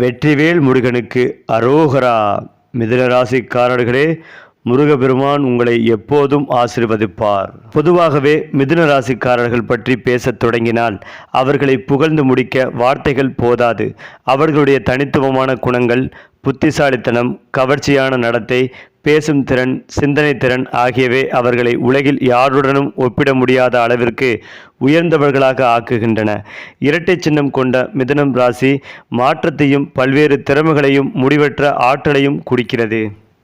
வெற்றிவேல் முருகனுக்கு அரோகரா. மிதுனராசிக்காரர்களே முருகபெருமான் உங்களை எப்போதும் ஆசிர்வதிப்பார். பொதுவாகவே மிதுன ராசிக்காரர்கள் பற்றி பேசத் தொடங்கினால் அவர்களை புகழ்ந்து முடிக்க வார்த்தைகள் போதாது. அவர்களுடைய தனித்துவமான குணங்கள் புத்திசாலித்தனம் கவர்ச்சியான நடத்தை பேசும் திறன் சிந்தனை திறன் ஆகியவை அவர்களை உலகில் யாருடனும் ஒப்பிட முடியாத அளவிற்கு உயர்ந்தவர்களாக ஆக்குகின்றன. இரட்டை சின்னம் கொண்ட மிதுனம் ராசி மாற்றத்தையும் பல்வேறு திறமைகளையும் முடிவற்ற ஆற்றலையும் குடிக்கிறது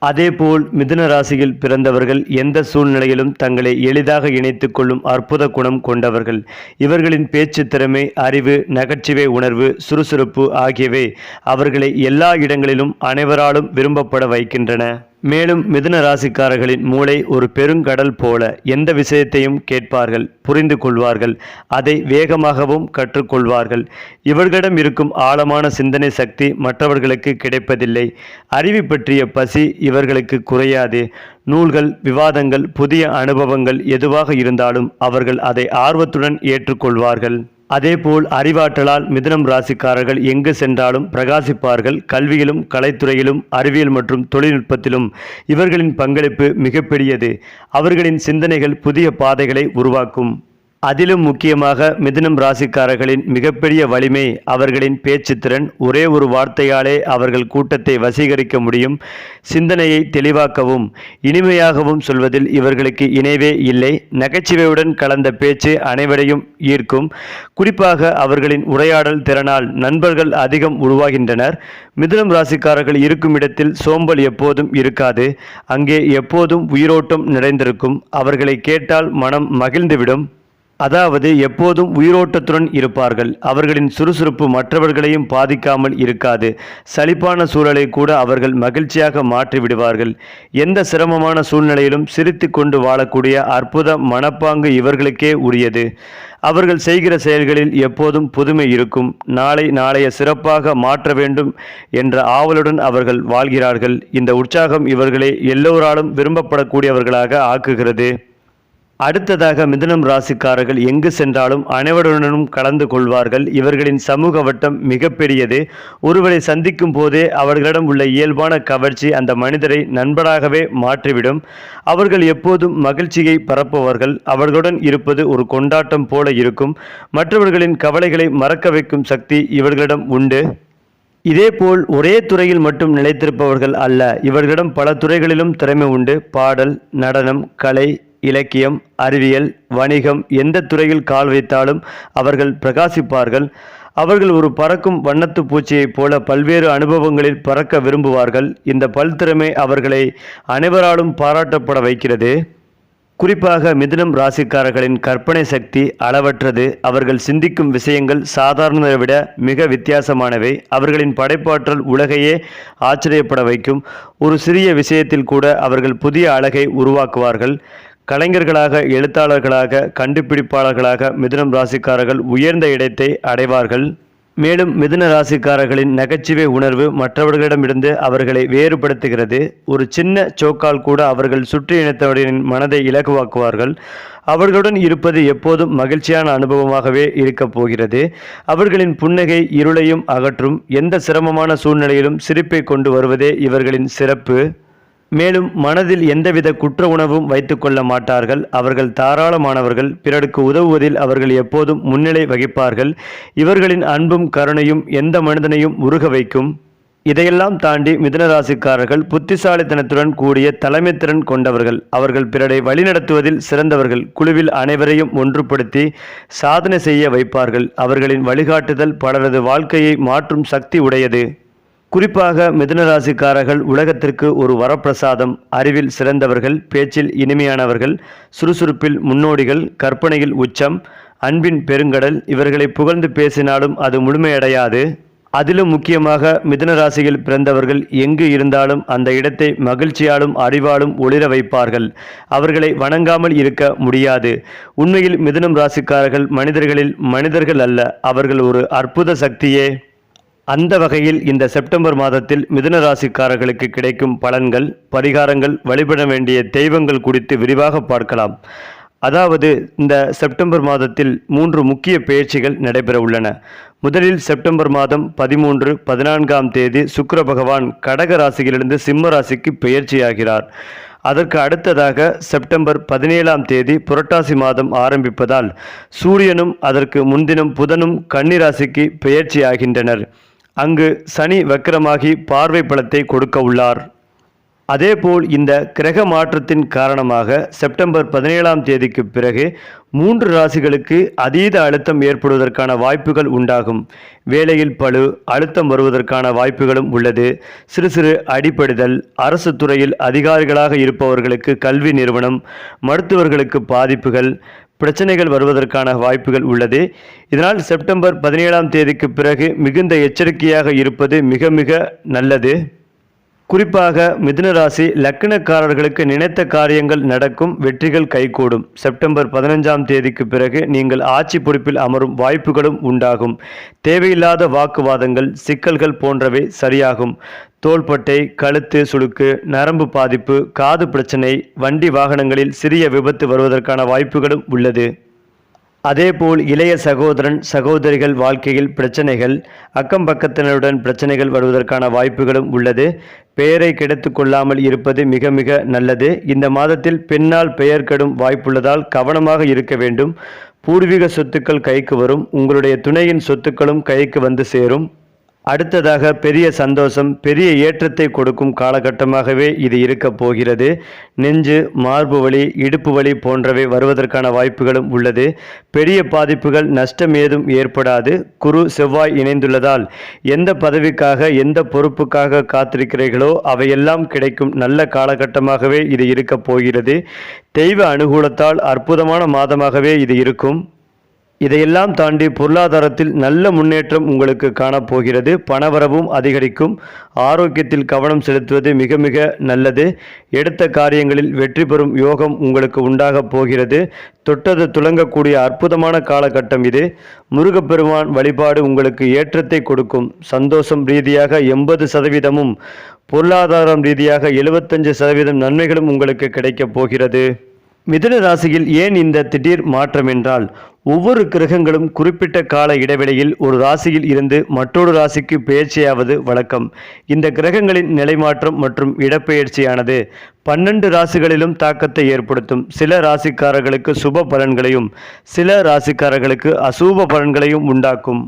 அதேபோல் மிதுன ராசியில் பிறந்தவர்கள் எந்த சூழ்நிலையிலும் தங்களை எளிதாக இணைத்து கொள்ளும் அற்புத குணம் கொண்டவர்கள். இவர்களின் பேச்சு திறமை அறிவு நகைச்சுவை உணர்வு சுறுசுறுப்பு ஆகியவை அவர்களை எல்லா இடங்களிலும் அனைவராலும் விரும்பப்பட வைக்கின்றன. மேலும் மிதுன ராசிக்காரர்களின் மூளை ஒரு பெருங்கடல் போல எந்த விஷயத்தையும் கேட்பார்கள் புரிந்து கொள்வார்கள் அதை வேகமாகவும் கற்றுக்கொள்வார்கள். இவர்களிடம் இருக்கும் ஆழமான சிந்தனை சக்தி மற்றவர்களுக்கு கிடைப்பதில்லை. அறிவு பற்றிய பசி இவர்களுக்கு குறையாது. நூல்கள் விவாதங்கள் புதிய அனுபவங்கள் எதுவாக இருந்தாலும் அவர்கள் அதை ஆர்வத்துடன் ஏற்றுக்கொள்வார்கள். அதேபோல் அறிவாற்றலால் மிதுனம் ராசிக்காரர்கள் எங்கு சென்றாலும் பிரகாசிப்பார்கள். கல்வியிலும் கலைத்துறையிலும் அறிவியல் மற்றும் தொழில்நுட்பத்திலும் இவர்களின் பங்களிப்பு மிகப்பெரியது. அவர்களின் சிந்தனைகள் புதிய பாதைகளை உருவாக்கும். அதிலும் முக்கியமாக மிதுனம் ராசிக்காரர்களின் மிகப்பெரிய வலிமை அவர்களின் பேச்சுத்திறன். ஒரே ஒரு வார்த்தையாலே அவர்கள் கூட்டத்தை வசீகரிக்க முடியும். சிந்தனையை தெளிவாக்கவும் இனிமையாகவும் சொல்வதில் இவர்களுக்கு இணைவே இல்லை. நகைச்சுவையுடன் கலந்த பேச்சு அனைவரையும் ஈர்க்கும். குறிப்பாக அவர்களின் உரையாடல் திறனால் நண்பர்கள் அதிகம் உருவாகின்றனர். மிதுனம் ராசிக்காரர்கள் இருக்கும் இடத்தில் சோம்பல் எப்போதும் இருக்காது. அங்கே எப்போதும் உயிரோட்டம் நிறைந்திருக்கும். அவர்களை கேட்டால் மனம் மகிழ்ந்துவிடும். அதாவது எப்போதும் உயிரோட்டத்துடன் இருப்பார்கள். அவர்களின் சுறுசுறுப்பு மற்றவர்களையும் பாதிக்காமல் இருக்காது. சலிப்பான சூழலை கூட அவர்கள் மகிழ்ச்சியாக மாற்றிவிடுவார்கள் எந்த சிரமமான சூழ்நிலையிலும் சிரித்து கொண்டு வாழக்கூடிய அற்புத மனப்பாங்கு இவர்களுக்கே உரியது. அவர்கள் செய்கிற செயல்களில் எப்போதும் புதுமை இருக்கும். நாளை நாளைய சிறப்பாக மாற்ற வேண்டும் என்ற ஆவலுடன் அவர்கள் வாழ்கிறார்கள். இந்த உற்சாகம் இவர்களை எல்லோராலும் விரும்பப்படக்கூடியவர்களாக ஆக்குகிறது. அடுத்ததாக மிதுனம் ராசிக்காரர்கள் எங்கு சென்றாலும் அனைவருடனும் கலந்து கொள்வார்கள். இவர்களின் சமூக வட்டம் மிகப்பெரியது. ஒருவரை சந்திக்கும் போதே அவர்களிடம் உள்ள இயல்பான கவர்ச்சி அந்த மனிதரை நண்பராகவே மாற்றிவிடும். அவர்கள் எப்போதும் மகிழ்ச்சியை பரப்புவார்கள். அவர்களுடன் இருப்பது ஒரு கொண்டாட்டம் போல இருக்கும். மற்றவர்களின் கவலைகளை மறக்க வைக்கும் சக்தி இவர்களிடம் உண்டு. இதேபோல் ஒரே துறையில் மட்டும் நிலைத்திருப்பவர்கள் அல்ல. இவர்களிடம் பல துறைகளிலும் திறமை உண்டு. பாடல் நடனம் கலை இலக்கியம் அறிவியல் வணிகம் எந்த துறையில் கால் வைத்தாலும் அவர்கள் பிரகாசிப்பார்கள். அவர்கள் ஒரு பறக்கும் வண்ணத்து பூச்சியைப் போல பல்வேறு அனுபவங்களில் பறக்க விரும்புவார்கள். இந்த பல்திறமை அவர்களை அனைவராலும் பாராட்டப்பட வைக்கிறது. குறிப்பாக மிதுனம் ராசிக்காரர்களின் கற்பனை சக்தி அளவற்றது. அவர்கள் சிந்திக்கும் விஷயங்கள் சாதாரணதை விட மிக வித்தியாசமானவை. அவர்களின் படைப்பாற்றல் உலகையே ஆச்சரியப்பட வைக்கும். ஒரு சிறிய விஷயத்தில் கூட அவர்கள் புதிய அழகை உருவாக்குவார்கள். கலைஞர்களாக எழுத்தாளர்களாக கண்டுபிடிப்பாளர்களாக மிதுனம் ராசிக்காரர்கள் உயர்ந்த இடத்தை அடைவார்கள். மேலும் மிதுன ராசிக்காரர்களின் நகைச்சுவை உணர்வு மற்றவர்களிடமிருந்து அவர்களை வேறுபடுத்துகிறது. ஒரு சின்ன சோக்கால் கூட அவர்கள் சுற்றி இணைத்தவரின் மனதை இலகுவாக்குவார்கள். அவர்களுடன் இருப்பது எப்போதும் மகிழ்ச்சியான அனுபவமாகவே இருக்கப் போகிறது. அவர்களின் புன்னகை இருளையும் அகற்றும் எந்த சிரமமான சூழ்நிலையிலும் சிரிப்பை கொண்டு வருவதே இவர்களின் சிறப்பு. மேலும் மனதில் எந்தவித குற்ற உணவும் வைத்துக்கொள்ள மாட்டார்கள். அவர்கள் தாராளமானவர்கள். பிறருக்கு உதவுவதில் அவர்கள் எப்போதும் முன்னிலை வகிப்பார்கள். இவர்களின் அன்பும் கருணையும் எந்த மனிதனையும் உருக வைக்கும். இதையெல்லாம் தாண்டி மிதனராசிக்காரர்கள் புத்திசாலித்தனத்துடன் கூடிய தலைமைத்திறன் கொண்டவர்கள். அவர்கள் பிறரை வழிநடத்துவதில் சிறந்தவர்கள். குழுவில் அனைவரையும் ஒன்றுபடுத்தி சாதனை செய்ய வைப்பார்கள். அவர்களின் வழிகாட்டுதல் பலரது வாழ்க்கையை மாற்றும் சக்தி உடையது. குறிப்பாக மிதுனராசிக்காரர்கள் உலகத்திற்கு ஒரு வரப்பிரசாதம் அறிவில் சிறந்தவர்கள் பேச்சில் இனிமையானவர்கள் சுறுசுறுப்பில் முன்னோடிகள் கற்பனையில் உச்சம் அன்பின் பெருங்கடல் இவர்களை புகழ்ந்து பேசினாலும் அது முழுமையடையாது. அதிலும் முக்கியமாக மிதுனராசியில் பிறந்தவர்கள் எங்கு இருந்தாலும் அந்த இடத்தை மகிழ்ச்சியாலும் அறிவாலும் ஒளிர வைப்பார்கள். அவர்களை வணங்காமல் இருக்க முடியாது. உண்மையில் மிதுனம் ராசிக்காரர்கள் மனிதர்களில் மனிதர்கள் அல்ல அவர்கள் ஒரு அற்புத சக்தியே. அந்த வகையில் இந்த செப்டம்பர் மாதத்தில் மிதுன ராசிக்காரர்களுக்கு கிடைக்கும் பலன்கள் பரிகாரங்கள் வழிபட வேண்டிய தெய்வங்கள் குறித்து விரிவாக பார்க்கலாம். அதாவது இந்த செப்டம்பர் மாதத்தில் மூன்று முக்கிய பயிற்சிகள் நடைபெற உள்ளன. முதலில் செப்டம்பர் மாதம் பதிமூன்று பதினான்காம் தேதி சுக்கர பகவான் கடக ராசியிலிருந்து சிம்ம ராசிக்கு பெயர்ச்சியாகிறார் அதற்கு அடுத்ததாக செப்டம்பர் பதினேழாம் தேதி புரட்டாசி மாதம் ஆரம்பிப்பதால் சூரியனும் அதற்கு முன்தினம் புதனும் கன்னிராசிக்கு பெயர்ச்சியாகின்றனர் அங்கு சனி வக்கிரமாகி பார்வை பலத்தை கொடுக்க உள்ளார். அதேபோல் இந்த கிரக மாற்றத்தின் காரணமாக செப்டம்பர் பதினேழாம் தேதிக்கு பிறகு மூன்று ராசிகளுக்கு அதீத அழுத்தம் ஏற்படுவதற்கான வாய்ப்புகள் உண்டாகும். வேலையில் பழு அழுத்தம் வருவதற்கான வாய்ப்புகளும் உள்ளது. சிறு சிறு அடிப்படுதல் அரசு துறையில் அதிகாரிகளாக இருப்பவர்களுக்கு கல்வி நிறுவனம் மருத்துவர்களுக்கு பாதிப்புகள் பிரச்சனைகள் வருவதற்கான வாய்ப்புகள் உள்ளது. இதனால் செப்டம்பர் பதினேழாம் தேதிக்கு பிறகு மிகுந்த எச்சரிக்கையாக இருப்பது மிக மிக நல்லது. குறிப்பாக மிதுனராசி லக்னக்காரர்களுக்கு நினைத்த காரியங்கள் நடக்கும் வெற்றிகள் கைகூடும். செப்டம்பர் பதினஞ்சாம் தேதிக்கு பிறகு நீங்கள் ஆட்சி பொறுப்பில் அமரும் வாய்ப்புகளும் உண்டாகும். தேவையில்லாத வாக்குவாதங்கள் சிக்கல்கள் போன்றவை சரியாகும். தோள்பட்டை கழுத்து சுளுக்கு நரம்பு பாதிப்பு காது பிரச்சனை வண்டி வாகனங்களில் சிறிய விபத்து வருவதற்கான வாய்ப்புகளும் உள்ளது. அதேபோல் இளைய சகோதரன் சகோதரிகள் வாழ்க்கையில் பிரச்சனைகள் அக்கம் பக்கத்தினருடன் பிரச்சனைகள் வருவதற்கான வாய்ப்புகளும் உள்ளது. பெயரை கெடுத்து கொள்ளாமல் இருப்பது மிக மிக நல்லது. இந்த மாதத்தில் பெண்ணால் பெயர் கெடும் வாய்ப்புள்ளதால் கவனமாக இருக்க வேண்டும். பூர்வீக சொத்துக்கள் கைக்கு வரும். உங்களுடைய துணையின் சொத்துக்களும் கைக்கு வந்து சேரும். அடுத்ததாக பெரிய சந்தோஷம் பெரிய ஏற்றத்தை கொடுக்கும் காலகட்டமாகவே இது இருக்க போகிறது. நெஞ்சு மார்பு வலி இடுப்பு வலி போன்றவை வருவதற்கான வாய்ப்புகளும் உள்ளது. பெரிய பாதிப்புகள் நஷ்டம் ஏதும் ஏற்படாது. குரு செவ்வாய் இணைந்துள்ளதால் எந்த பதவிக்காக எந்த பொறுப்புக்காக காத்திருக்கிறீர்களோ அவையெல்லாம் கிடைக்கும் நல்ல காலகட்டமாகவே இது இருக்க போகிறது. தெய்வ அனுகூலத்தால் அற்புதமான மாதமாகவே இது இருக்கும். இதையெல்லாம் தாண்டி பொருளாதாரத்தில் நல்ல முன்னேற்றம் உங்களுக்கு காணப்போகிறது. பணவரவும் அதிகரிக்கும். ஆரோக்கியத்தில் கவனம் செலுத்துவது மிக மிக நல்லது. எடுத்த காரியங்களில் வெற்றி பெறும் யோகம் உங்களுக்கு உண்டாகப் போகிறது. தொட்டது துலங்கக்கூடிய அற்புதமான காலகட்டம் இது. முருகப்பெருமான் வழிபாடு உங்களுக்கு ஏற்றத்தை கொடுக்கும். சந்தோஷம் ரீதியாக எண்பது சதவீதமும் பொருளாதாரம் ரீதியாக எழுபத்தஞ்சு சதவீதம் நன்மைகளும் உங்களுக்கு கிடைக்கப் போகிறது. மிதுன ராசியில் ஏன் இந்த திடீர் மாற்றம் என்றால் ஒவ்வொரு கிரகங்களும் குறிப்பிட்ட கால இடைவெளியில் ஒரு ராசியில் இருந்து மற்றொரு ராசிக்கு பெயர்ச்சியாவது வழக்கம். இந்த கிரகங்களின் நிலைமாற்றம் மற்றும் இடப்பெயர்ச்சியானது பன்னெண்டு ராசிகளிலும் தாக்கத்தை ஏற்படுத்தும். சில ராசிக்காரர்களுக்கு சுப பலன்களையும் சில ராசிக்காரர்களுக்கு அசூப பலன்களையும் உண்டாக்கும்.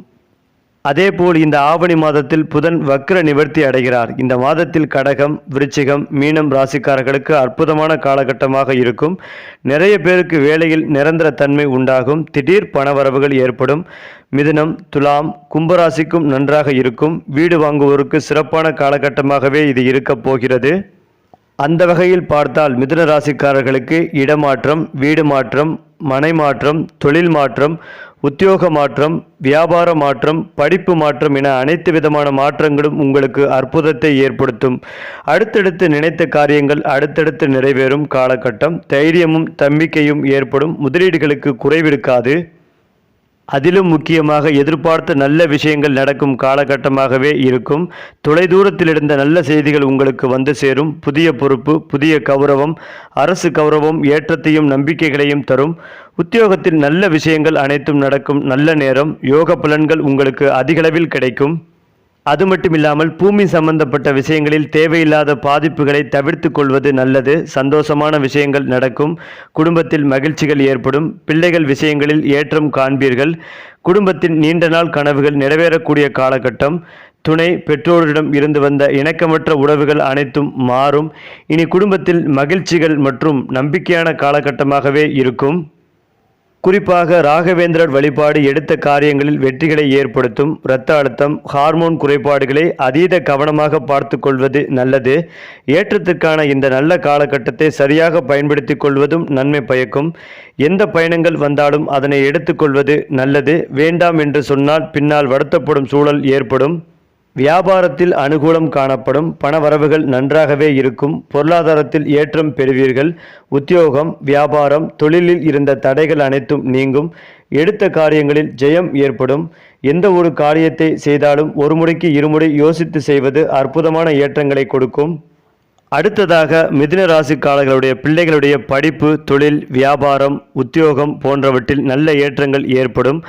அதேபோல் இந்த ஆவணி மாதத்தில் புதன் வக்ர நிவர்த்தி அடைகிறார். இந்த மாதத்தில் கடகம் விருச்சிகம் மீனம் ராசிக்காரர்களுக்கு அற்புதமான காலகட்டமாக இருக்கும். நிறைய பேருக்கு வேலையில் நிரந்தர தன்மை உண்டாகும். திடீர் பணவரவுகள் ஏற்படும். மிதுனம் துலாம் கும்பராசிக்கும் நன்றாக இருக்கும். வீடு வாங்குவோருக்கு சிறப்பான காலகட்டமாகவே இது இருக்கப் போகிறது. அந்த வகையில் பார்த்தால் மிதுன ராசிக்காரர்களுக்கு இடமாற்றம் வீடு மாற்றம் மனை மாற்றம் தொழில் மாற்றம் உத்தியோக மாற்றம் வியாபார மாற்றம் படிப்பு மாற்றம் என அனைத்து விதமான மாற்றங்களும் உங்களுக்கு அற்புதத்தை ஏற்படுத்தும். அடுத்தடுத்து நினைத்த காரியங்கள் அடுத்தடுத்து நிறைவேறும் காலகட்டம். தைரியமும் தம்பிக்கையும் ஏற்படும். முதலீடுகளுக்கு குறைவிருக்காது. அதிலும் முக்கியமாக எதிர்பார்த்த நல்ல விஷயங்கள் நடக்கும் காலகட்டமாகவே இருக்கும். தொலைதூரத்தில் இருந்த நல்ல செய்திகள் உங்களுக்கு வந்து சேரும். புதிய பொறுப்பு புதிய கௌரவம் அரசு கௌரவம் ஏற்றத்தையும் நம்பிக்கைகளையும் தரும். உத்தியோகத்தில் நல்ல விஷயங்கள் அனைத்தும் நடக்கும். நல்ல நேரம் யோக பலன்கள் உங்களுக்கு அதிகளவில் கிடைக்கும். அது மட்டுமில்லாமல் பூமி சம்பந்தப்பட்ட விஷயங்களில் தேவையில்லாத பாதிப்புகளை தவிர்த்து கொள்வது நல்லது. சந்தோஷமான விஷயங்கள் நடக்கும். குடும்பத்தில் மகிழ்ச்சிகள் ஏற்படும். பிள்ளைகள் விஷயங்களில் ஏற்றம் காண்பீர்கள். குடும்பத்தின் நீண்ட நாள் கனவுகள் நிறைவேறக்கூடிய காலகட்டம். துணை பெற்றோரிடம் இருந்து வந்த இணக்கமற்ற உறவுகள் அனைத்தும் மாறும். இனி குடும்பத்தில் மகிழ்ச்சிகள் மற்றும் நம்பிக்கையான காலகட்டமாகவே இருக்கும். குறிப்பாக ராகவேந்திரர் வழிபாடு எடுத்த காரியங்களில் வெற்றிகளை ஏற்படுத்தும் இரத்த அழுத்தம் ஹார்மோன் குறைபாடுகளை அதீத கவனமாக பார்த்து கொள்வது நல்லது. ஏற்றத்திற்கான இந்த நல்ல காலகட்டத்தை சரியாக பயன்படுத்திக் கொள்வதும் நன்மை பயக்கும். எந்த பயணங்கள் வந்தாலும் அதனை எடுத்துக்கொள்வது நல்லது. வேண்டாம் என்று சொன்னால் பின்னால் வருத்தப்படும் சூழல் ஏற்படும். வியாபாரத்தில் அனுகூலம் காணப்படும் பண வரவுகள் நன்றாகவே இருக்கும். பொருளாதாரத்தில் ஏற்றம் பெறுவீர்கள். உத்தியோகம் வியாபாரம் தொழிலில் இருந்த தடைகள் அனைத்தும் நீங்கும். எடுத்த காரியங்களில் ஜெயம் ஏற்படும். எந்த ஒரு காரியத்தை செய்தாலும் ஒரு முறைக்கு இருமுறை யோசித்து செய்வது அற்புதமான ஏற்றங்களை கொடுக்கும். அடுத்ததாக மிதுன ராசிக்காரர்களுடைய பிள்ளைகளுடைய படிப்பு தொழில் வியாபாரம் உத்தியோகம் போன்றவற்றில் நல்ல ஏற்றங்கள் ஏற்படும்.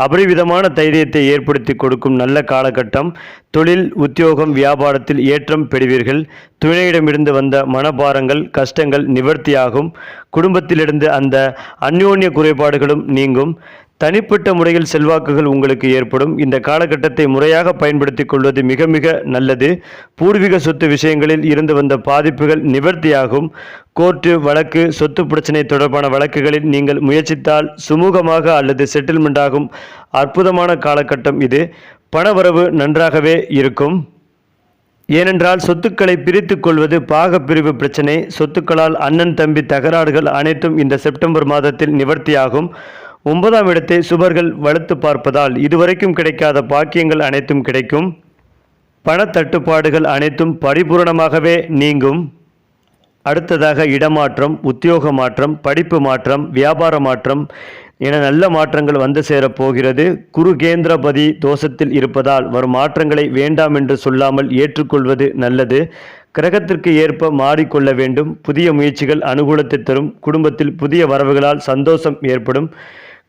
அபரிவிதமான தைரியத்தை ஏற்படுத்தி கொடுக்கும் நல்ல காலகட்டம். தொழில் உத்தியோகம் வியாபாரத்தில் ஏற்றம் பெறுவீர்கள். துணையிடமிருந்து வந்த மனபாரங்கள் கஷ்டங்கள் நிவர்த்தியாகும். குடும்பத்திலிருந்து அந்த அந்யோன்ய குறைபாடுகளும் நீங்கும். தனிப்பட்ட முறையில் செல்வாக்குகள் உங்களுக்கு ஏற்படும். இந்த காலகட்டத்தை முறையாக பயன்படுத்திக் கொள்வது மிக மிக நல்லது. பூர்வீக சொத்து விஷயங்களில் இருந்து வந்த பாதிப்புகள் நிவர்த்தியாகும். கோர்ட்டு வழக்கு சொத்து பிரச்சனை தொடர்பான வழக்குகளில் நீங்கள் முயற்சித்தால் சுமூகமாக அல்லது செட்டில்மெண்ட் ஆகும். அற்புதமான காலகட்டம் இது. பணவரவு நன்றாகவே இருக்கும். ஏனென்றால் சொத்துக்களை பிரித்து கொள்வது பாகப்பிரிவு பிரச்சனை. சொத்துக்களால் அண்ணன் தம்பி தகராறுகள் அனைத்தும் இந்த செப்டம்பர் மாதத்தில் நிவர்த்தியாகும். ஒன்பதாம் இடத்தை சுபர்கள் வலுத்து பார்ப்பதால் இதுவரைக்கும் கிடைக்காத பாக்கியங்கள் அனைத்தும் கிடைக்கும். பணத்தட்டுப்பாடுகள் அனைத்தும் பரிபூரணமாகவே நீங்கும். அடுத்ததாக இடமாற்றம் உத்தியோக மாற்றம் படிப்பு மாற்றம் வியாபார மாற்றம் என நல்ல மாற்றங்கள் வந்து சேரப் போகிறது. தோஷத்தில் இருப்பதால் வரும் மாற்றங்களை வேண்டாம் என்று சொல்லாமல் ஏற்றுக்கொள்வது நல்லது. கிரகத்திற்கு ஏற்ப மாறிக்கொள்ள வேண்டும். புதிய முயற்சிகள் அனுகூலத்தை தரும். குடும்பத்தில் புதிய வரவுகளால் சந்தோஷம் ஏற்படும்.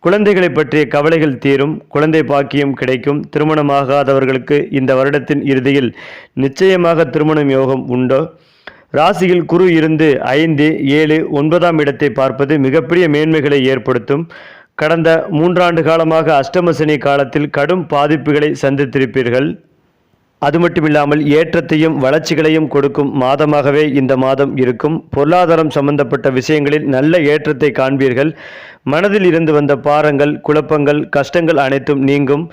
குழந்தைகளை பற்றிய கவலைகள் தீரும் குழந்தை பாக்கியம் கிடைக்கும். திருமணமாகாதவர்களுக்கு இந்த வருடத்தின் இறுதியில் நிச்சயமாக திருமணம் யோகம் உண்டோ? ராசியில் குரு இருந்து ஐந்து ஏழு ஒன்பதாம் இடத்தை பார்ப்பது மிகப்பெரிய மேன்மைகளை ஏற்படுத்தும். கடந்த மூன்றாண்டு காலமாக அஷ்டமசனி காலத்தில் கடும் பாதிப்புகளை சந்தித்திருப்பீர்கள். அது மட்டுமில்லாமல் ஏற்றத்தையும் வளர்ச்சிகளையும் கொடுக்கும் மாதமாகவே இந்த மாதம் இருக்கும். பொருளாதாரம் சம்பந்தப்பட்ட விஷயங்களில் நல்ல ஏற்றத்தை காண்பீர்கள். மனதில் இருந்து வந்த பாரங்கள் குழப்பங்கள் கஷ்டங்கள் அனைத்தும் நீங்கும்.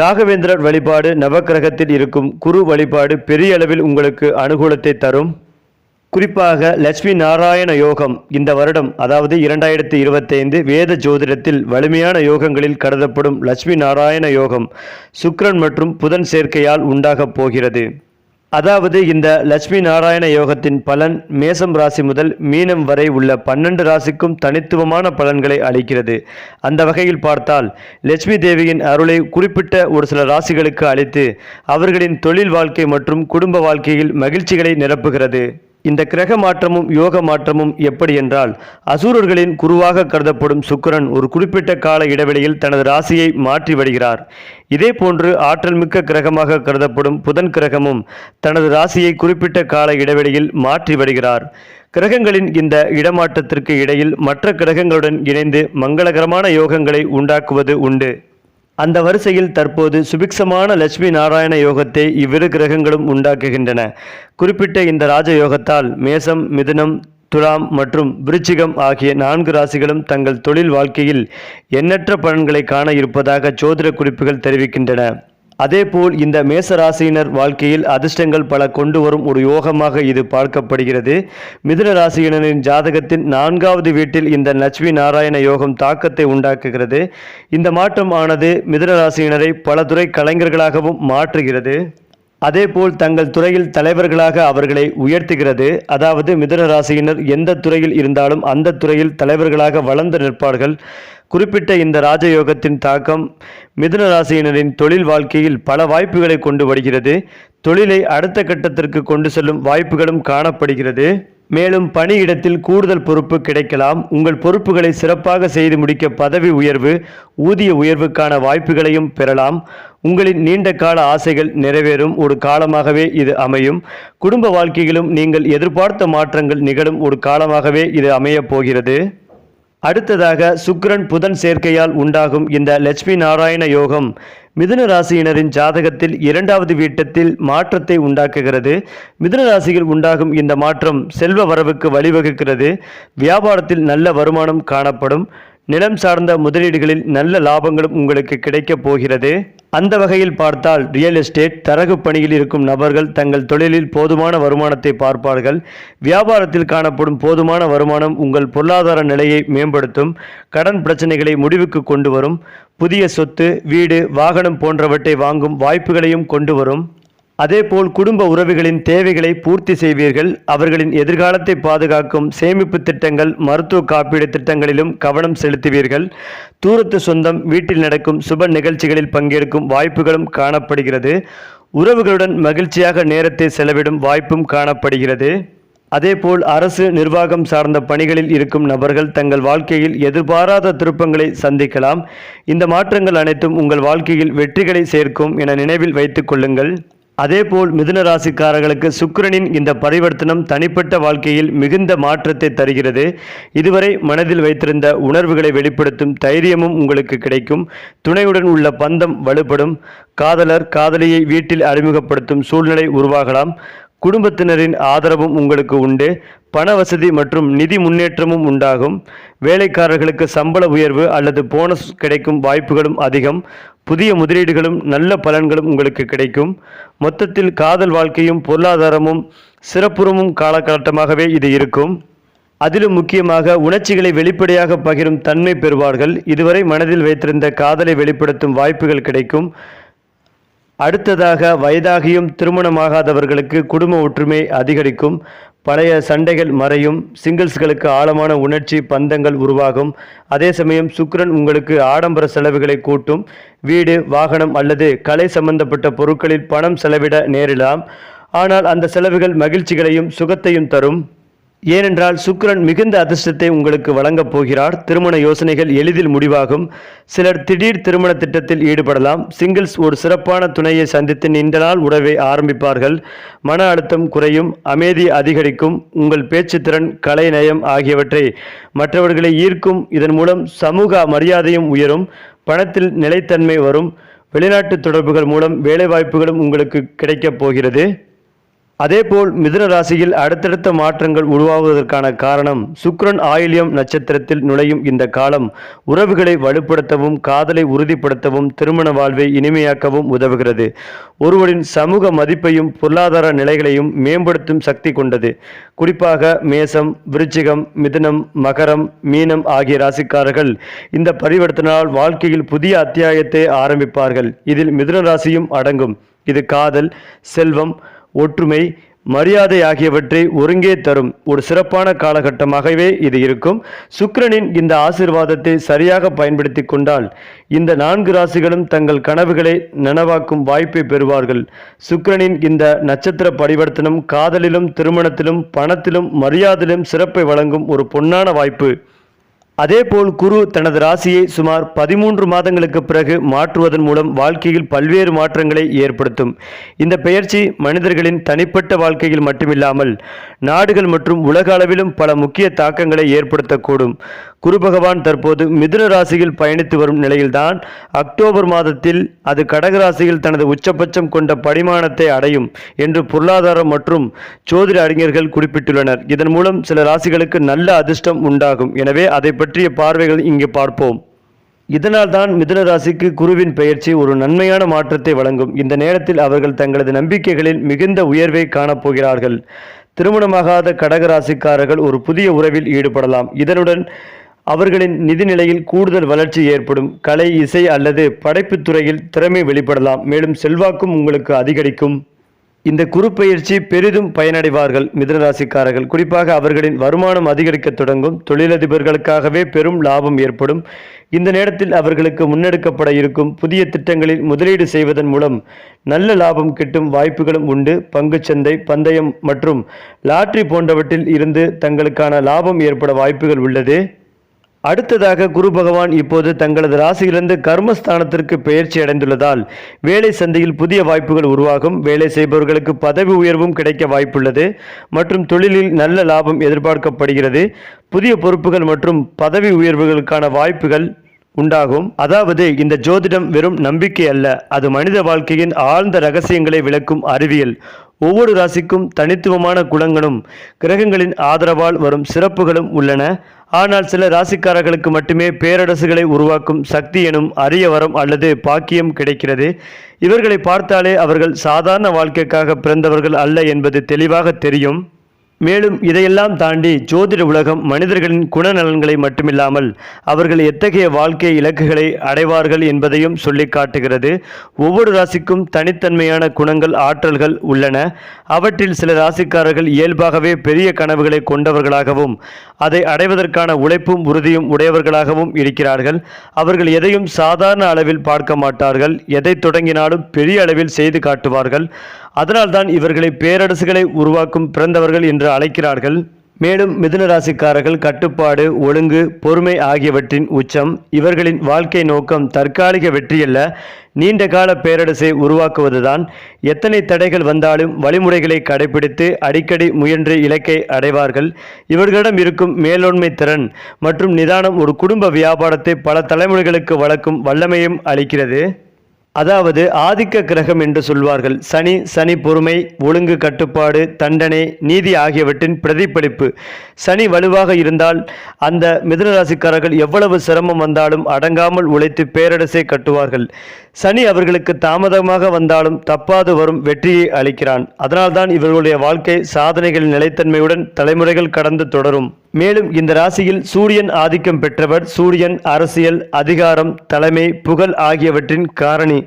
ராகவேந்திரர் வழிபாடு நவக்கிரகத்தில் இருக்கும் குரு வழிபாடு பெரிய அளவில் உங்களுக்கு அனுகூலத்தை தரும். குறிப்பாக லட்சுமி நாராயண யோகம் இந்த வருடம் அதாவது இரண்டாயிரத்தி இருபத்தைந்து வேத ஜோதிடத்தில் வலிமையான யோகங்களில் கருதப்படும் லட்சுமி நாராயண யோகம் சுக்ரன் மற்றும் புதன் சேர்க்கையால் உண்டாகப் போகிறது. அதாவது இந்த லட்சுமி நாராயண யோகத்தின் பலன் மேசம் ராசி முதல் மீனம் வரை உள்ள பன்னெண்டு ராசிக்கும் தனித்துவமான பலன்களை அளிக்கிறது. அந்த வகையில் பார்த்தால் லட்சுமி தேவியின் அருளை குறிப்பிட்ட ஒரு சில ராசிகளுக்கு அளித்து அவர்களின் தொழில் வாழ்க்கை மற்றும் குடும்ப வாழ்க்கையில் மகிழ்ச்சிகளை நிரப்புகிறது. இந்த கிரக மாற்றமும் யோக மாற்றமும் எப்படி என்றால் அசூரர்களின் குருவாக கருதப்படும் சுக்கரன் ஒரு குறிப்பிட்ட கால இடைவெளியில் தனது ராசியை மாற்றி வருகிறார். இதே போன்று ஆற்றல் மிக்க கிரகமாக கருதப்படும் புதன் கிரகமும் தனது ராசியை குறிப்பிட்ட கால இடைவெளியில் மாற்றி வருகிறார். கிரகங்களின் இந்த இடமாற்றத்திற்கு இடையில் மற்ற கிரகங்களுடன் இணைந்து மங்களகரமான யோகங்களை உண்டாக்குவது உண்டு. அந்த வரிசையில் தற்போது சுபிக்ஷமான லட்சுமி நாராயண யோகத்தை இவ்விரு கிரகங்களும் உண்டாக்குகின்றன. குறிப்பிட்ட இந்த ராஜ யோகத்தால் மேசம் மிதுனம் துலாம் மற்றும் விருச்சிகம் ஆகிய நான்கு ராசிகளும் தங்கள் தொழில் வாழ்க்கையில் எண்ணற்ற பலன்களை காண இருப்பதாக ஜோதிட குறிப்புகள் தெரிவிக்கின்றன. அதேபோல் இந்த மேசராசியினர் வாழ்க்கையில் அதிர்ஷ்டங்கள் பல கொண்டு வரும் ஒரு யோகமாக இது பார்க்கப்படுகிறது. மிதுன ராசியினரின் ஜாதகத்தின் நான்காவது வீட்டில் இந்த லட்சுமி நாராயண யோகம் தாக்கத்தை உண்டாக்குகிறது. இந்த மாற்றம் ஆனது மிதுன ராசியினரை பல துறை கலைஞர்களாகவும் மாற்றுகிறது. அதேபோல் தங்கள் துறையில் தலைவர்களாக அவர்களை உயர்த்துகிறது. அதாவது மிதுன ராசியினர் எந்த துறையில் இருந்தாலும் அந்த துறையில் தலைவர்களாக வளர்ந்து நிற்பார்கள். குறிப்பிட்ட இந்த ராஜயோகத்தின் தாக்கம் மிதுன ராசியினரின் தொழில் வாழ்க்கையில் பல வாய்ப்புகளை கொண்டு வருகிறது. தொழிலை அடுத்த கட்டத்திற்கு கொண்டு செல்லும் வாய்ப்புகளும் காணப்படுகிறது. மேலும் பணியிடத்தில் கூடுதல் பொறுப்பு கிடைக்கலாம். உங்கள் பொறுப்புகளை சிறப்பாக செய்து முடிக்க பதவி உயர்வு ஊதிய உயர்வுக்கான வாய்ப்புகளையும் பெறலாம். உங்களின் நீண்ட கால ஆசைகள் நிறைவேறும். ஒரு காலமாகவே இது அமையும். குடும்ப வாழ்க்கையிலும் நீங்கள் எதிர்பார்த்த மாற்றங்கள் நிகழும். ஒரு காலமாகவே இது அமையப் போகிறது. அடுத்ததாக சுக்ரன் புதன் சேர்க்கையால் உண்டாகும் இந்த லட்சுமி நாராயண யோகம் மிதுன ராசியினரின் ஜாதகத்தில் இரண்டாவது வீட்டத்தில் மாற்றத்தை உண்டாக்குகிறது. மிதுன ராசியில் உண்டாகும் இந்த மாற்றம் செல்வ வரவுக்கு வழிவகுக்கிறது. வியாபாரத்தில் நல்ல வருமானம் காணப்படும். நிலம் சார்ந்த முதலீடுகளில் நல்ல லாபங்களும் உங்களுக்கு கிடைக்கப் போகிறது. அந்த வகையில் பார்த்தால் ரியல் எஸ்டேட் தரகு பணியில் இருக்கும் நபர்கள் தங்கள் தொழிலில் போதுமான வருமானத்தை பார்ப்பார்கள். வியாபாரத்தில் காணப்படும் போதுமான வருமானம் உங்கள் பொருளாதார நிலையை மேம்படுத்தும். கடன் பிரச்சனைகளை முடிவுக்கு கொண்டு வரும். புதிய சொத்து வீடு வாகனம் போன்றவற்றை வாங்கும் வாய்ப்புகளையும் கொண்டு வரும். அதேபோல் குடும்ப உறவுகளின் தேவைகளை பூர்த்தி செய்வீர்கள். அவர்களின் எதிர்காலத்தை பாதுகாக்கும் சேமிப்பு திட்டங்கள் மருத்துவ காப்பீடு திட்டங்களிலும் கவனம் செலுத்துவீர்கள். தூரத்து சொந்தம் வீட்டில் நடக்கும் சுப நிகழ்ச்சிகளில் பங்கேற்கும் வாய்ப்புகளும் காணப்படுகிறது. உறவுகளுடன் மகிழ்ச்சியாக நேரத்தை செலவிடும் வாய்ப்பும் காணப்படுகிறது. அதேபோல் அரசு நிர்வாகம் சார்ந்த பணிகளில் இருக்கும் நபர்கள் தங்கள் வாழ்க்கையில் எதிர்பாராத திருப்பங்களை சந்திக்கலாம். இந்த மாற்றங்கள் அனைத்தும் உங்கள் வாழ்க்கையில் வெற்றிகளை சேர்க்கும் என நினைவில் வைத்துக் கொள்ளுங்கள். அதேபோல் மிதுன ராசிக்காரர்களுக்கு சுக்கிரனின் இந்த பரிவர்த்தனம் தனிப்பட்ட வாழ்க்கையில் மிகுந்த மாற்றத்தை தருகிறது. இதுவரை மனதில் வைத்திருந்த உணர்வுகளை வெளிப்படுத்தும் தைரியமும் உங்களுக்கு கிடைக்கும். துணையுடன் உள்ள பந்தம் வலுப்படும். காதலர் காதலியை வீட்டில் அறிமுகப்படுத்தும் சூழ்நிலை உருவாகலாம். குடும்பத்தினரின் ஆதரவும் உங்களுக்கு உண்டு. பண வசதி மற்றும் நிதி முன்னேற்றமும் உண்டாகும். வேலைக்காரர்களுக்கு சம்பள உயர்வு அல்லது போனஸ் கிடைக்கும் வாய்ப்புகளும் அதிகம். புதிய முதலீடுகளும் நல்ல பலன்களும் உங்களுக்கு கிடைக்கும். மொத்தத்தில் காதல் வாழ்க்கையும் பொருளாதாரமும் சிறப்புறமும் காலகட்டமாகவே இது இருக்கும். அதிலும் முக்கியமாக உணர்ச்சிகளை வெளிப்படையாக பகிரும் தன்மை பெறுவார்கள். இதுவரை மனதில் வைத்திருந்த காதலை வெளிப்படுத்தும் வாய்ப்புகள் கிடைக்கும். அடுத்ததாக வயதாகியும் திருமணமாகாதவர்களுக்கு குடும்ப ஒற்றுமை அதிகரிக்கும். பழைய சண்டைகள் மறையும். சிங்கிள்ஸ்களுக்கு ஆழமான உணர்ச்சி பந்தங்கள் உருவாகும். அதே சமயம் சுக்ரன் உங்களுக்கு ஆடம்பர செலவுகளை கூட்டும். வீடு வாகனம் அல்லது கலை சம்பந்தப்பட்ட பொருட்களில் பணம் செலவிட நேரிடலாம். ஆனால் அந்த செலவுகள் மகிழ்ச்சிகளையும் சுகத்தையும் தரும். ஏனென்றால் சுக்கிரன் மிகுந்த அதிர்ஷ்டத்தை உங்களுக்கு வழங்கப் போகிறார். திருமண யோசனைகள் எளிதில் முடிவாகும். சிலர் திடீர் திருமண திட்டத்தில் ஈடுபடலாம். சிங்கிள்ஸ் ஒரு சிறப்பான துணையை சந்தித்து நீண்ட நாள் உறவை ஆரம்பிப்பார்கள். மன அழுத்தம் குறையும் அமைதி அதிகரிக்கும் உங்கள் பேச்சுத்திறன் கலை நயம் ஆகியவற்றை மற்றவர்களை ஈர்க்கும். இதன் மூலம் சமூக மரியாதையும் உயரும். பணத்தில் நிலைத்தன்மை வரும். வெளிநாட்டு தொடர்புகள் மூலம் வேலைவாய்ப்புகளும் உங்களுக்கு கிடைக்கப் போகிறது. அதேபோல் மிதுன ராசியில் அடுத்தடுத்த மாற்றங்கள் உருவாகுவதற்கான காரணம் சுக்ரன் ஆயில்யம் நட்சத்திரத்தில் நுழையும் இந்த காலம். உறவுகளை வலுப்படுத்தவும் காதலை உறுதிப்படுத்தவும் திருமண வாழ்வை இனிமையாக்கவும் உதவுகிறது. ஒருவரின் சமூக மதிப்பையும் பொருளாதார நிலைகளையும் மேம்படுத்தும் சக்தி கொண்டது. குறிப்பாக மேசம் விருச்சிகம் மிதுனம் மகரம் மீனம் ஆகிய ராசிக்காரர்கள் இந்த பரிவர்த்தனால் வாழ்க்கையில் புதிய அத்தியாயத்தை ஆரம்பிப்பார்கள். இதில் மிதுன ராசியும் அடங்கும். இது காதல் செல்வம் ஒற்றுமை மரியாதை ஆகியவற்றை ஒருங்கே தரும் ஒரு சிறப்பான காலகட்டமாகவே இது இருக்கும். சுக்கிரனின் இந்த ஆசிர்வாதத்தை சரியாக பயன்படுத்தி கொண்டால் இந்த நான்கு ராசிகளும் தங்கள் கனவுகளை நனவாக்கும் வாய்ப்பை பெறுவார்கள். சுக்கிரனின் இந்த நட்சத்திர பரிவர்த்தனம் காதலிலும் திருமணத்திலும் பணத்திலும் மரியாதையிலும் சிறப்பை வழங்கும் ஒரு பொன்னான வாய்ப்பு. அதேபோல் குரு தனது ராசியை சுமார் பதிமூன்று மாதங்களுக்கு பிறகு மாற்றுவதன் மூலம் வாழ்க்கையில் பல்வேறு மாற்றங்களை ஏற்படுத்தும். இந்த பெயர்ச்சி மனிதர்களின் தனிப்பட்ட வாழ்க்கையில் மட்டுமில்லாமல் நாடுகள் மற்றும் உலக அளவிலும் பல முக்கிய தாக்கங்களை ஏற்படுத்தக்கூடும். குரு பகவான் தற்போது மிதுன ராசியில் பயணித்து வரும் நிலையில்தான் அக்டோபர் மாதத்தில் அது கடக ராசியில் தனது உச்சபட்சம் கொண்ட படிமானத்தை அடையும் என்று பொருளாதாரம் மற்றும் ஜோதிட அறிஞர்கள் குறிப்பிட்டுள்ளனர். இதன் மூலம் சில ராசிகளுக்கு நல்ல அதிர்ஷ்டம் உண்டாகும். எனவே அதை பற்றிய பார்வைகள் இங்கு பார்ப்போம். இதனால் தான் மிதுன ராசிக்கு குருவின் பெயர்ச்சி ஒரு நன்மையான மாற்றத்தை வழங்கும். இந்த நேரத்தில் அவர்கள் தங்களது நம்பிக்கைகளில் மிகுந்த உயர்வை காணப்போகிறார்கள். திருமணமாகாத கடக ராசிக்காரர்கள் ஒரு புதிய உறவில் ஈடுபடலாம். இதனுடன் அவர்களின் நிதிநிலையில் கூடுதல் வளர்ச்சி ஏற்படும். கலை இசை அல்லது படைப்புத் துறையில் திறமை வெளிப்படலாம். மேலும் செல்வாக்கும் உங்களுக்கு அதிகரிக்கும். இந்த குறுப்பயிற்சி பெரிதும் பயனடைவார்கள். மிதனராசிக்காரர்கள் குறிப்பாக அவர்களின் வருமானம் அதிகரிக்கத் தொடங்கும். தொழிலதிபர்களுக்காகவே பெரும் லாபம் ஏற்படும். இந்த நேரத்தில் அவர்களுக்கு முன்னெடுக்கப்பட இருக்கும். புதிய திட்டங்களில் முதலீடு செய்வதன் மூலம் நல்ல லாபம் கிட்டும் வாய்ப்புகளும் உண்டு. பங்குச்சந்தை பந்தயம் மற்றும் லாட்ரி போன்றவற்றில் இருந்து தங்களுக்கான லாபம் ஏற்பட வாய்ப்புகள் உள்ளது. அடுத்ததாக குரு பகவான் இப்போது தங்களது ராசியிலிருந்து கர்மஸ்தானத்திற்கு பெயர்ச்சி அடைந்துள்ளதால் வேலை சந்தையில் புதிய வாய்ப்புகள் உருவாகும். வேலை செய்பவர்களுக்கு பதவி உயர்வும் கிடைக்க வாய்ப்புள்ளது. மற்றும் தொழிலில் நல்ல லாபம் எதிர்பார்க்கப்படுகிறது. புதிய பொறுப்புகள் மற்றும் பதவி உயர்வுகளுக்கான வாய்ப்புகள் உண்டாகும். அதாவது இந்த ஜோதிடம் வெறும் நம்பிக்கை அல்ல. அது மனித வாழ்க்கையின் ஆழ்ந்த ரகசியங்களை விளக்கும் அறிவியல். ஒவ்வொரு ராசிக்கும் தனித்துவமான குணங்களும் கிரகங்களின் ஆதரவால் வரும் சிறப்புகளும் உள்ளன. ஆனால் சில ராசிக்காரர்களுக்கு மட்டுமே பேரரசுகளை உருவாக்கும் சக்தி எனும் அரிய வரம் அல்லது பாக்கியம் கிடைக்கிறது. இவர்களை பார்த்தாலே அவர்கள் சாதாரண வாழ்க்கைக்காக பிறந்தவர்கள் அல்ல என்பது தெளிவாக தெரியும். மேலும் இதையெல்லாம் தாண்டி ஜோதிட உலகம் மனிதர்களின் குணநலன்களை மட்டுமில்லாமல் அவர்கள் எத்தகைய வாழ்க்கை இலக்குகளை அடைவார்கள் என்பதையும் சொல்லி காட்டுகிறது ஒவ்வொரு ராசிக்கும் தனித்தன்மையான குணங்கள் ஆற்றல்கள் உள்ளன. அவற்றில் சில ராசிக்காரர்கள் இயல்பாகவே பெரிய கனவுகளை கொண்டவர்களாகவும் அதை அடைவதற்கான உழைப்பும் உறுதியும் உடையவர்களாகவும் இருக்கிறார்கள். அவர்கள் எதையும் சாதாரண அளவில் பார்க்க மாட்டார்கள். எதை தொடங்கினாலும் பெரிய அளவில் செய்து காட்டுவார்கள். அதனால்தான் இவர்களை பேரரசுகளை உருவாக்கும் பிறந்தவர்கள் என்று அழைக்கிறார்கள். மேலும் மிதுனராசிக்காரர்கள் கட்டுப்பாடு ஒழுங்கு பொறுமை ஆகியவற்றின் உச்சம் இவர்களின் வாழ்க்கை நோக்கம் தற்காலிக வெற்றியல்ல. நீண்ட கால பேரரசை உருவாக்குவதுதான். எத்தனை தடைகள் வந்தாலும் வழிமுறைகளை கடைபிடித்து அடிக்கடி முயன்று இலக்கை அடைவார்கள். இவர்களிடம் இருக்கும் மேலோண்மை திறன் மற்றும் நிதானம் ஒரு குடும்ப வியாபாரத்தை பல தலைமுறைகளுக்கு வளர்க்கும் வல்லமையும் அளிக்கிறது. அதாவது ஆதிக்க கிரகம் என்று சொல்வார்கள். சனி சனி பொறுமை ஒழுங்கு கட்டுப்பாடு தண்டனை நீதி ஆகியவற்றின் பிரதிபலிப்பு. சனி வலுவாக இருந்தால் அந்த மிதுனராசிக்காரர்கள் எவ்வளவு சிரமம் வந்தாலும் அடங்காமல் உழைத்து பேரரசை கட்டுவார்கள். சனி அவர்களுக்கு தாமதமாக வந்தாலும் தப்பாது வரும் வெற்றியை அளிக்கிறான். அதனால்தான் இவர்களுடைய வாழ்க்கை சாதனைகளின் நிலைத்தன்மையுடன் தலைமுறைகள் கடந்து தொடரும். மேலும் இந்த ராசியில் சூரியன் ஆதிக்கம் பெற்றவர் சூரியன் அரசியல் அதிகாரம் தலைமை புகழ் ஆகியவற்றின் காரணி.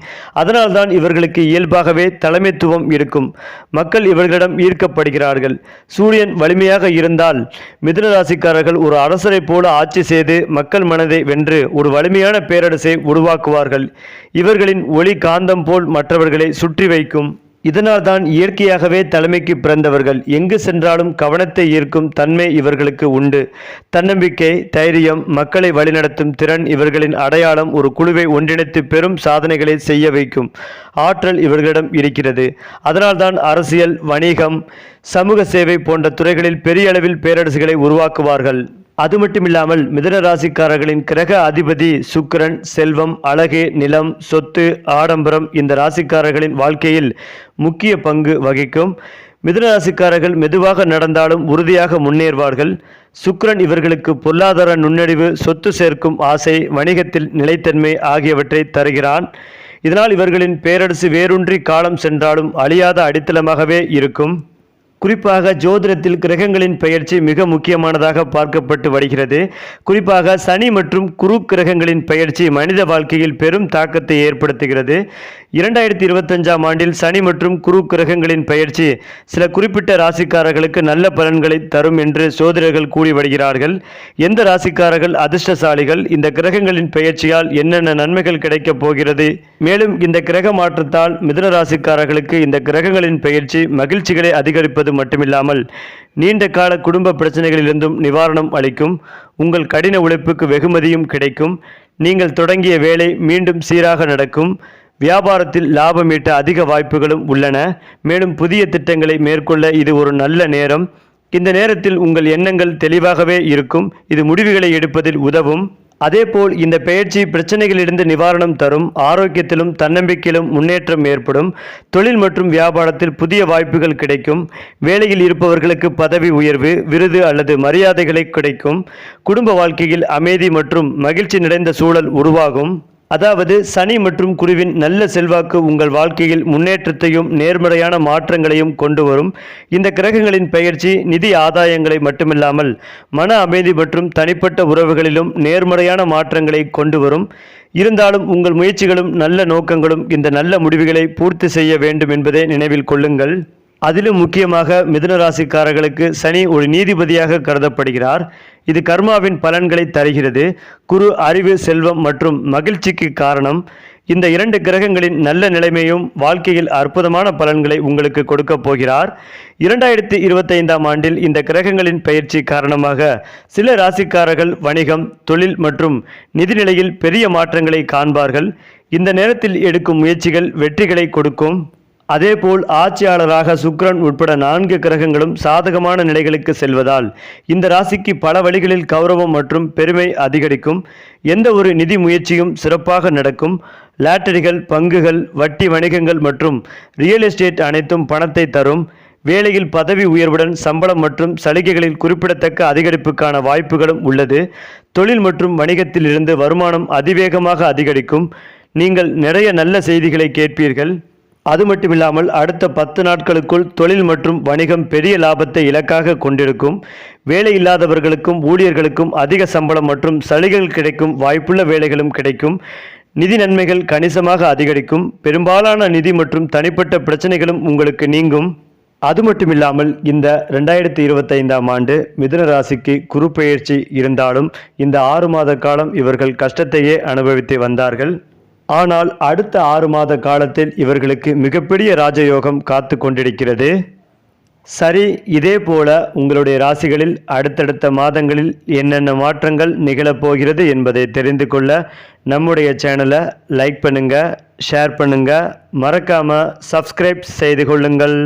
அதனால்தான் இவர்களுக்கு இயல்பாகவே தலைமைத்துவம் இருக்கும். மக்கள் இவர்களிடம் ஈர்க்கப்படுகிறார்கள். சூரியன் வலிமையாக இருந்தால் மிதுன ராசிக்காரர்கள் ஒரு அரசரைப் போல ஆட்சி செய்து மக்கள் மனதை வென்று ஒரு வலிமையான பேரரசை உருவாக்குவார்கள். இவர்களின் ஒளி காந்தம் போல் மற்றவர்களை சுற்றி வைக்கும். இதனால் தான் இயற்கையாகவே தலைமைக்கு பிறந்தவர்கள் எங்கு சென்றாலும் கவனத்தை ஈர்க்கும் தன்மை இவர்களுக்கு உண்டு. தன்னம்பிக்கை தைரியம் மக்களை வழிநடத்தும் திறன் இவர்களின் அடையாளம் ஒரு குழுவை ஒன்றிணைத்து பெரும் சாதனைகளை செய்ய வைக்கும் ஆற்றல் இவர்களிடம் இருக்கிறது. அதனால்தான் அரசியல் வணிகம் சமூக சேவை போன்ற துறைகளில் பெரிய அளவில் பேரரசுகளை உருவாக்குவார்கள். அது மட்டுமில்லாமல் மிதுன ராசிக்காரர்களின் கிரக அதிபதி சுக்கரன் செல்வம் அழகு நிலம் சொத்து ஆடம்பரம் இந்த ராசிக்காரர்களின் வாழ்க்கையில் முக்கிய பங்கு வகிக்கும். மிதுன ராசிக்காரர்கள் மெதுவாக நடந்தாலும் உறுதியாக முன்னேறுவார்கள். சுக்ரன் இவர்களுக்கு பொருளாதார நுண்ணறிவு சொத்து சேர்க்கும் ஆசை வணிகத்தில் நிலைத்தன்மை ஆகியவற்றை தருகிறான். இதனால் இவர்களின் பேரரசு வேரூன்றி காலம் சென்றாலும் அழியாத அடித்தளமாகவே இருக்கும். குறிப்பாக ஜோதிடத்தில் கிரகங்களின் பெயர்ச்சி மிக முக்கியமானதாக பார்க்கப்பட்டு வருகிறது. குறிப்பாக சனி மற்றும் குரு கிரகங்களின் பெயர்ச்சி மனித வாழ்க்கையில் பெரும் தாக்கத்தை ஏற்படுத்துகிறது. இரண்டாயிரத்தி இருபத்தஞ்சாம் ஆண்டில் சனி மற்றும் குரு கிரகங்களின் பயிற்சி சில குறிப்பிட்ட ராசிக்காரர்களுக்கு நல்ல பலன்களை தரும் என்று சோதிடர்கள் கூறி வருகிறார்கள். எந்த ராசிக்காரர்கள் அதிர்ஷ்டசாலிகள்? இந்த கிரகங்களின் பயிற்சியால் என்னென்ன நன்மைகள் கிடைக்கப் போகிறது? மேலும் இந்த கிரக மாற்றத்தால் மிதுன ராசிக்காரர்களுக்கு இந்த கிரகங்களின் பயிற்சி மகிழ்ச்சிகளை அதிகரிப்பது மட்டுமில்லாமல் நீண்ட கால குடும்ப பிரச்சனைகளிலிருந்தும் நிவாரணம் அளிக்கும் உங்கள் கடின உழைப்புக்கு வெகுமதியும் கிடைக்கும் நீங்கள் தொடங்கிய வேலை மீண்டும் சீராக நடக்கும் வியாபாரத்தில் லாபம் ஈட்ட அதிக வாய்ப்புகளும் உள்ளன. மேலும் புதிய திட்டங்களை மேற்கொள்ள இது ஒரு நல்ல நேரம். இந்த நேரத்தில் உங்கள் எண்ணங்கள் தெளிவாகவே இருக்கும். இது முடிவுகளை எடுப்பதில் உதவும். அதேபோல் இந்த பெயர்ச்சி பிரச்சனைகளிலிருந்து நிவாரணம் தரும். ஆரோக்கியத்திலும் தன்னம்பிக்கையிலும் முன்னேற்றம் ஏற்படும். தொழில் மற்றும் வியாபாரத்தில் புதிய வாய்ப்புகள் கிடைக்கும். வேலையில் இருப்பவர்களுக்கு பதவி உயர்வு விருது அல்லது மரியாதைகளை கிடைக்கும். குடும்ப வாழ்க்கையில் அமைதி மற்றும் மகிழ்ச்சி நிறைந்த சூழல் உருவாகும். அதாவது சனி மற்றும் குருவின் நல்ல செல்வாக்கு உங்கள் வாழ்க்கையில் முன்னேற்றத்தையும் நேர்மறையான மாற்றங்களையும் கொண்டு வரும். இந்த கிரகங்களின் பெயர்ச்சி நிதி ஆதாயங்களை மட்டுமில்லாமல் மன அமைதி மற்றும் தனிப்பட்ட உறவுகளிலும் நேர்மறையான மாற்றங்களை கொண்டு வரும். இருந்தாலும் உங்கள் முயற்சிகளும் நல்ல நோக்கங்களும் இந்த நல்ல முடிவுகளை பூர்த்தி செய்ய வேண்டும் என்பதை நினைவில் கொள்ளுங்கள். அதிலும் முக்கியமாக மிதுன ராசிக்காரர்களுக்கு சனி ஒரு நீதிபதியாக கருதப்படுகிறார். இது கர்மாவின் பலன்களை தருகிறது. குரு அறிவு செல்வம் மற்றும் மகிழ்ச்சிக்கு காரணம். இந்த இரண்டு கிரகங்களின் நல்ல நிலைமையும் வாழ்க்கையில் அற்புதமான பலன்களை உங்களுக்கு கொடுக்கப் போகிறார். இரண்டாயிரத்தி இருபத்தைந்தாம் ஆண்டில் இந்த கிரகங்களின் பயிற்சி காரணமாக சில ராசிக்காரர்கள் வணிகம் தொழில் மற்றும் நிதிநிலையில் பெரிய மாற்றங்களை காண்பார்கள். இந்த நேரத்தில் எடுக்கும் முயற்சிகள் வெற்றிகளை கொடுக்கும். அதேபோல் ஆட்சியாளராக சுக்ரன் உட்பட நான்கு கிரகங்களும் சாதகமான நிலைகளுக்கு செல்வதால் இந்த ராசிக்கு பல வழிகளில் கௌரவம் மற்றும் பெருமை அதிகரிக்கும். எந்த ஒரு நிதி முயற்சியும் சிறப்பாக நடக்கும். லாட்டரிகள் பங்குகள் வட்டி வணிகங்கள் மற்றும் ரியல் எஸ்டேட் அனைத்தும் பணத்தை தரும். வேலையில் பதவி உயர்வுடன் சம்பளம் மற்றும் சலுகைகளில் குறிப்பிடத்தக்க அதிகரிப்புக்கான வாய்ப்புகளும் உள்ளது. தொழில் மற்றும் வணிகத்தில் இருந்து வருமானம் அதிவேகமாக அதிகரிக்கும். நீங்கள் நிறைய நல்ல செய்திகளை கேட்பீர்கள். அது மட்டுமில்லாமல் அடுத்த பத்து நாட்களுக்குள் தொழில் மற்றும் வணிகம் பெரிய லாபத்தை இலக்காக கொண்டிருக்கும். வேலை இல்லாதவர்களுக்கும் ஊழியர்களுக்கும் அதிக சம்பளம் மற்றும் சலுகைகள் கிடைக்கும் வாய்ப்புள்ள வேலைகளும் கிடைக்கும். நிதி நன்மைகள் கணிசமாக அதிகரிக்கும். பெரும்பாலான நிதி மற்றும் தனிப்பட்ட பிரச்சனைகளும் உங்களுக்கு நீங்கும். அது மட்டுமில்லாமல் இந்த ரெண்டாயிரத்தி இருபத்தைந்தாம் ஆண்டு மிதுன ராசிக்கு குரு இருந்தாலும் இந்த ஆறு மாத காலம் இவர்கள் கஷ்டத்தையே அனுபவித்து வந்தார்கள். ஆனால் அடுத்த ஆறு மாத காலத்தில் இவர்களுக்கு மிகப்பெரிய ராஜயோகம் காத்து கொண்டிருக்கிறது சரி இதே போல உங்களுடைய ராசிகளில் அடுத்தடுத்த மாதங்களில் என்னென்ன மாற்றங்கள் நிகழப்போகிறது என்பதை தெரிந்து கொள்ள நம்முடைய சேனலை லைக் பண்ணுங்கள் ஷேர் பண்ணுங்கள் மறக்காமல் சப்ஸ்கிரைப் செய்து கொள்ளுங்கள்.